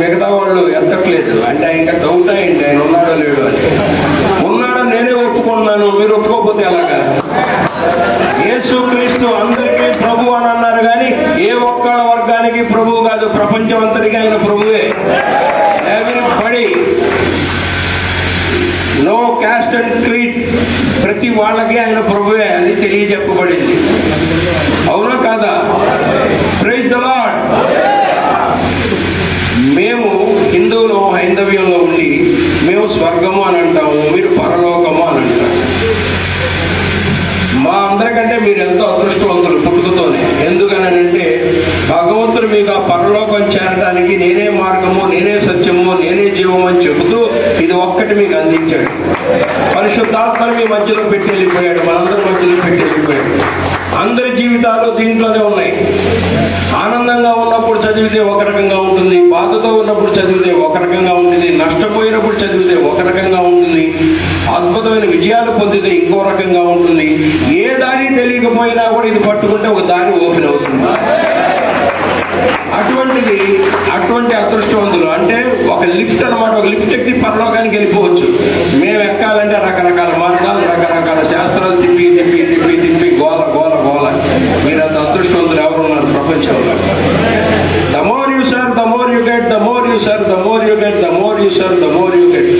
మిగతా వాళ్ళు ఎంతట్లేదు అంటే ఇంకా డౌట్ అయ్యండి ఆయన ఉన్నాడో లేడు అని. ఉన్నాడని నేనే ఒప్పుకున్నాను మీరు ఒప్పుకోకపోతే ఎలాగా? యేసుక్రీస్తు అందరికీ ప్రభు అని అన్నారు కానీ ఏ ఒక్క వర్గానికి ప్రభువు కాదు ప్రపంచం అంతటికీ ఆయన ప్రభువే. పడి నో క్యాస్ట్ అండ్ క్రీట్ ప్రతి వాళ్ళకి ఆయన ప్రభువే అని తెలియజెప్పబడింది. అవునా మీరు ఎంతో అదృష్టవంతులు పుట్టుకతోనే ఎందుకనంటే భగవంతుడు మీకు ఆ పరలోకం చేరడానికి నేనే మార్గము నేనే సత్యము నేనే జీవము అని చెబుతూ ఇది ఒక్కటి మీకు అందించాడు. పరిశుద్ధాత్మను మీ మధ్యలో పెట్టి వెళ్ళిపోయాడు మనందరి మధ్యలో పెట్టి వెళ్ళిపోయాడు అందరి జీవితాలు దీంట్లోనే ఉన్నాయి. ఆనందంగా ఉన్నప్పుడు చదివితే ఒక రకంగా ఉంటుంది బాధతో ఉన్నప్పుడు చదివితే ఒక రకంగా ఉంటుంది నష్టపోయినప్పుడు చదివితే ఒక రకంగా ఉంటుంది అద్భుతమైన విజయాలు పొందితే ఇంకో రకంగా ఉంటుంది. తెలియకపోయినా కూడా ఇది పట్టుకుంటే ఒక దారి ఓపెన్ అవుతుంది. అటువంటిది అటువంటి అదృష్టవంతులు అంటే ఒక లిఫ్ట్ అన్నమాట ఒక లిఫ్ట్ ఎక్కి పరలోకానికి వెళ్ళిపోవచ్చు మేము ఎక్కాలంటే రకరకాల మార్గాలు రకరకాల శాస్త్రాలు తిప్పి తిప్పి తిప్పి తిప్పి గోల గోల గోల మీరు అంత అదృష్టవంతులు ఎవరు ఉన్నారు ప్రపంచంలో the more you serve the more you get the more you serve the more you get the more you serve the more you get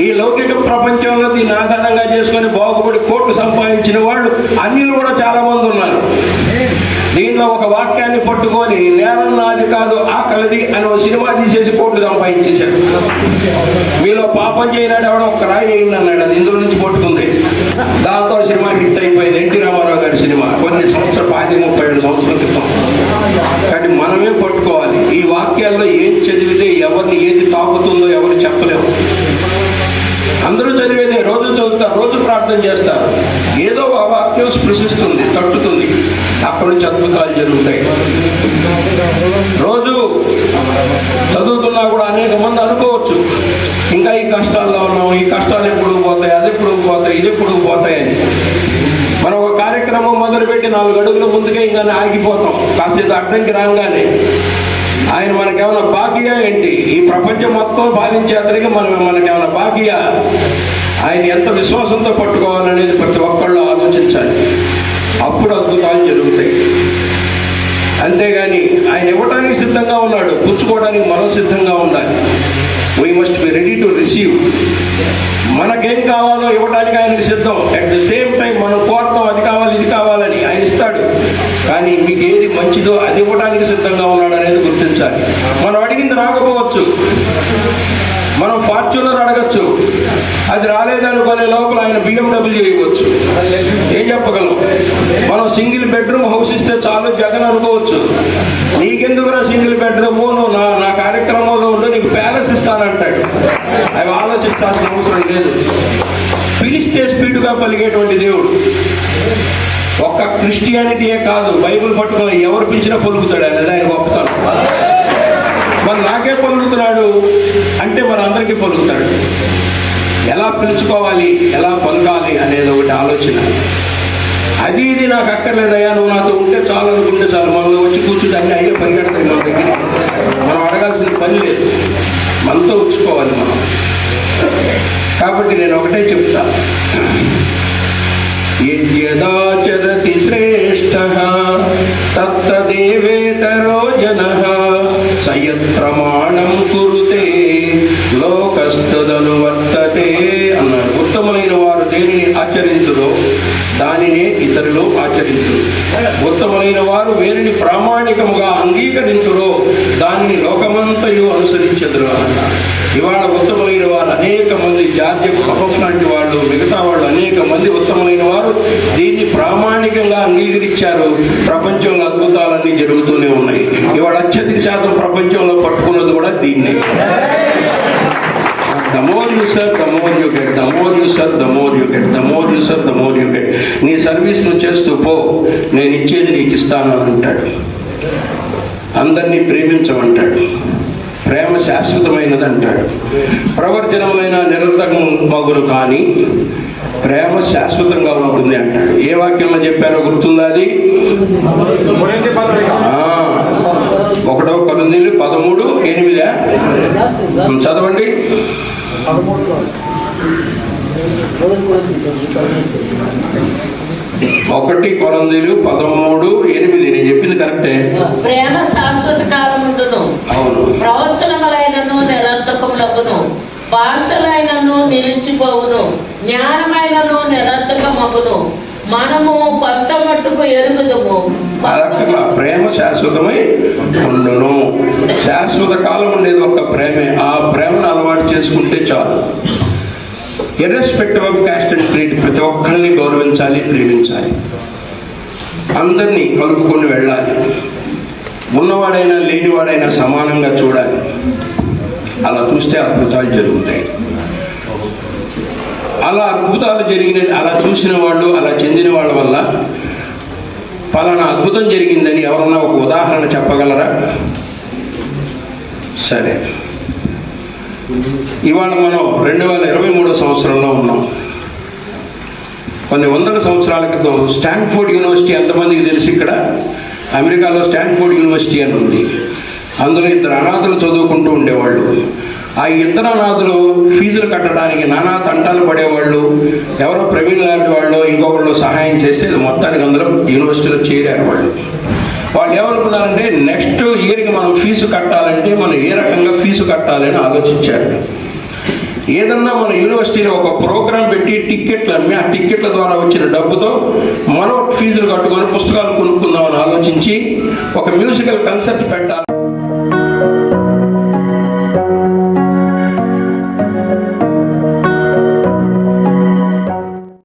ఈ లౌకిక ప్రపంచంలో దీన్ని ఆధారంగా చేసుకొని బాగుపడి కోట్లు సంపాదించిన వాళ్ళు అన్యులు కూడా చాలా మంది ఉన్నారు. దీనిలో ఒక వాక్యాన్ని పట్టుకొని నేరం నాది కాదు ఆకలిది అని ఒక సినిమా తీసేసి కోట్లు సంపాదించేశాడు మీలో పాపం చేయనాడు ఎవడో ఒక రాయి వేయండి అన్నాడు. అది ఇందులో నుంచి పట్టుకుంది. దాంతో సినిమా హిట్ అయిపోయింది. ఎన్టీ రామారావు గారి సినిమా. కొన్ని సంవత్సరాలు పాతి ముప్పై ఏడు సంవత్సరాల క్రితం. కానీ మనమే పట్టుకో రోజు చదువుతున్నా కూడా అనేక మంది అనుకోవచ్చు. ఇంకా ఈ కష్టాల్లో ఉన్నాం ఈ కష్టాలు ఎప్పుడు పోతాయి అది ఎప్పుడు పోతాయి ఇది ఎప్పుడు పోతాయి అని. మనం ఒక కార్యక్రమం మొదలుపెట్టి నాలుగు అడుగుల ముందుకే ఇంకా ఆగిపోతాం. కాస్త అర్థంకి రాగానే ఆయన మనకేమైనా బాకీయా ఏంటి? ఈ ప్రపంచం మొత్తం పాలించే అతనికి మనం మనకేమైనా బాకీయా ఆయన ఎంత విశ్వాసంతో పట్టుకోవాలనేది ప్రతి ఒక్కళ్ళు ఆలోచించాలి. అప్పుడు అద్భుతం పుచ్చుకోవడానికి మనం సిద్ధంగా ఉండాలి. Why must be ready to receive మనకేం కావాలో ఇవ్వడానికి ఆయనకి సిద్ధం. అట్ ద సేమ్ టైం మనం కోరుతాం అది కావాలి ఇది కావాలని ఆయన ఇస్తాడు. కానీ మీకు ఏది మంచిదో అది ఇవ్వడానికి సిద్ధంగా ఉన్నాడు అనేది గుర్తించాలి. మనం అడిగింది రాకపోవచ్చు. మనం ఫార్చ్యూనర్ అడగచ్చు. అది రాలేదనుకునే లోపల ఆయన బిఎండబ్ల్యూ ఇవ్వచ్చు ఏం చెప్పగలం? మనం సింగిల్ బెడ్రూమ్ హౌస్ ఇస్తే చాలు జగన్ అనుకోవచ్చు. నీకెందుకురా సింగిల్ బెడ్రూమ్? నువ్వు నా నా కార్యక్రమంలో ఉండు నీకు ప్యాలెస్ ఇస్తానంటాడు. అవి ఆలోచించాల్సిన అవసరం లేదు. పిలిస్తే స్పీడ్గా పలిగేటువంటి దేవుడు. ఒక్క క్రిస్టియానిటీయే కాదు బైబిల్ పట్టుకుని ఎవరు పిలిచినా పలుకుతాడు అనేది ఆయన గొప్పతనం మరి నాకే పలుకుతున్నాడు అంటే మరి అందరికీ పలుకుతాడు. ఎలా పిలుచుకోవాలి ఎలా పొందాలి అనేది ఒకటి ఆలోచన. అది ఇది నాకు అక్కర్లేదయ్యా నువ్వు నాతో ఉంటే చాలు అనుకుంటే చాలు. మనం వచ్చి కూర్చుంటే అన్ని పని కడతాయి మన దగ్గర మనం అడగాల్సిన పని లేదు. మనతో ఉంచుకోవాలి మనం. కాబట్టి నేను ఒకటే చెప్తా. యద్యదాచరతి శ్రేష్ట తత్తదేవేతరో జన సయత్ ప్రమాణం కురుతే లోకస్తదనువర్త దానినే ఇతరులు ఆచరించు ఉత్తములైన వారు వేరిని ప్రామాణికముగా అంగీకరించుడో దానిని లోకమంతయు అనుసరించదురు అన్న. ఇవాళ ఉత్తములైన వారు అనేక మంది జాతీయ సభస్ లాంటి వాళ్ళు మిగతా వాళ్ళు అనేక మంది ఉత్తములైన వారు దీన్ని ప్రామాణికంగా అంగీకరించారు. ప్రపంచంలో అద్భుతాలన్నీ జరుగుతూనే ఉన్నాయి. ఇవాళ అత్యధిక శాతం ప్రపంచంలో పట్టుకున్నది కూడా దీన్నే. Serve the more you get the more you serve the more you get నీ సర్వీస్ నువ్వు చేస్తూ పో నేను ఇచ్చేది నీకు ఇస్తాను అంటాడు. అందరినీ ప్రేమించమంటాడు. ప్రేమ శాశ్వతమైనది అంటాడు ప్రవర్జనములైన నిరంతరం మగురు కానీ ప్రేమ శాశ్వతంగా ఉంటుంది అంటాడు. ఏ వాక్యంలో చెప్పారో గుర్తుందా అది? ఒకటో పద్దెనిమిది పదమూడు ఎనిమిదా? చదవండి. ఒకటి కొరందీలు పదమూడు ఎనిమిది. నేను చెప్పింది కరెక్టే? ప్రేమ శాశ్వత కాలముండును. అవును. ప్రవచనములైనను నిరంతకములగును భాషలైనను నిలిచిపోవును. జ్ఞానమైనను నిరర్థకమగును మనము కొంత మట్టుకు ఎరుగుదుము ప్రేమ శాశ్వతమై ఉండును. శాశ్వత కాలం ఉండేది ఒక ప్రేమే. ఆ ప్రేమను అలవాటు చేసుకుంటే చాలు. Irrespective of caste and creed ప్రతి ఒక్కరిని గౌరవించాలి ప్రేమించాలి. అందరినీ కలుపుకొని వెళ్ళాలి. ఉన్నవాడైనా లేనివాడైనా సమానంగా చూడాలి. అలా చూస్తే అద్భుతాలు జరుగుతాయి. అలా అద్భుతాలు జరిగిన అలా చూసిన వాళ్ళు అలా చెందిన వాళ్ళ వల్ల పలానా అద్భుతం జరిగిందని ఎవరన్నా ఒక ఉదాహరణ చెప్పగలరా? సరే. ఇవాళ మనం రెండు వేల ఇరవై మూడో సంవత్సరంలో ఉన్నాం. కొన్ని వందల సంవత్సరాల క్రితం స్టాన్ఫోర్డ్ యూనివర్సిటీ ఎంతమందికి తెలిసి ఇక్కడ? అమెరికాలో స్టాన్ఫోర్డ్ యూనివర్సిటీ అని ఉంది. అందులో ఇద్దరు అనాథలు చదువుకుంటూ ఉండేవాళ్ళు. ఆ ఇద్దరు అనాథులు ఫీజులు కట్టడానికి నానా తంటాలు పడేవాళ్ళు. ఎవరో ప్రవీణ్ లాంటి వాళ్ళు ఇంకొకళ్ళు సహాయం చేస్తే మొత్తానికి అందరూ యూనివర్సిటీలో చేరారు వాళ్ళు. వాళ్ళు ఏమనుకున్నారంటే నెక్స్ట్ ఇయర్కి మనం ఫీజు కట్టాలంటే మనం ఏ రకంగా ఫీజు కట్టాలని ఆలోచించారు. ఏదన్నా మన యూనివర్సిటీలో ఒక ప్రోగ్రాం పెట్టి టిక్కెట్లు అమ్మి ఆ టిక్కెట్ల ద్వారా వచ్చిన డబ్బుతో మనం ఫీజులు కట్టుకొని పుస్తకాలు కొనుక్కుందామని ఆలోచించి ఒక మ్యూజికల్ కన్సెప్ట్ పెట్టాలి.